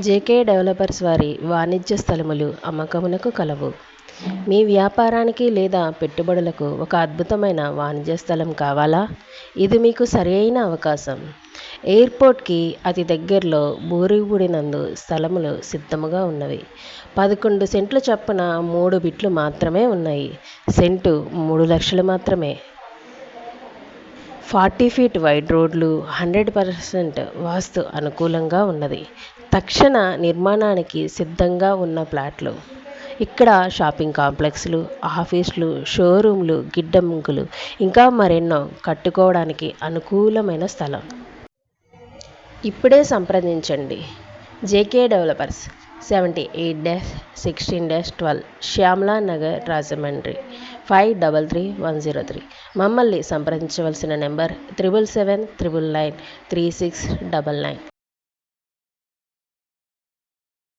JK developers వారి వాణిజ్య స్థలములు అమ్మకమునకు కలవు. మీ వ్యాపారానికి లేదా పెట్టుబడులకు ఒక అద్భుతమైన వాణిజ్య స్థలం కావాలా? ఇది మీకు సరియైన అవకాశం. ఎయిర్పోర్ట్కి అతి దగ్గరలో బూరిగుడినందు స్థలములు సిద్ధముగా ఉన్నవి. పదకొండు సెంట్లు చొప్పున మూడు బిట్లు మాత్రమే ఉన్నాయి. సెంటు మూడు లక్షలు మాత్రమే. ఫార్టీ ఫీట్ వైడ్ రోడ్లు హండ్రెడ్ పర్సెంట్ వాస్తు అనుకూలంగా ఉన్నది. తక్షణ నిర్మాణానికి సిద్ధంగా ఉన్న ప్లాట్లు. ఇక్కడ షాపింగ్ కాంప్లెక్స్లు ఆఫీసులు షోరూంలు గిడ్డంగులు ఇంకా మరెన్నో కట్టుకోవడానికి అనుకూలమైన స్థలం. ఇప్పుడే సంప్రదించండి. JK developers seventy eight dash sixteen dash twelve Shyamala Nagar Rajahmundry five double three one zero three. మమ్మల్ని సంప్రదించవలసిన number triple seven triple nine three six double nine.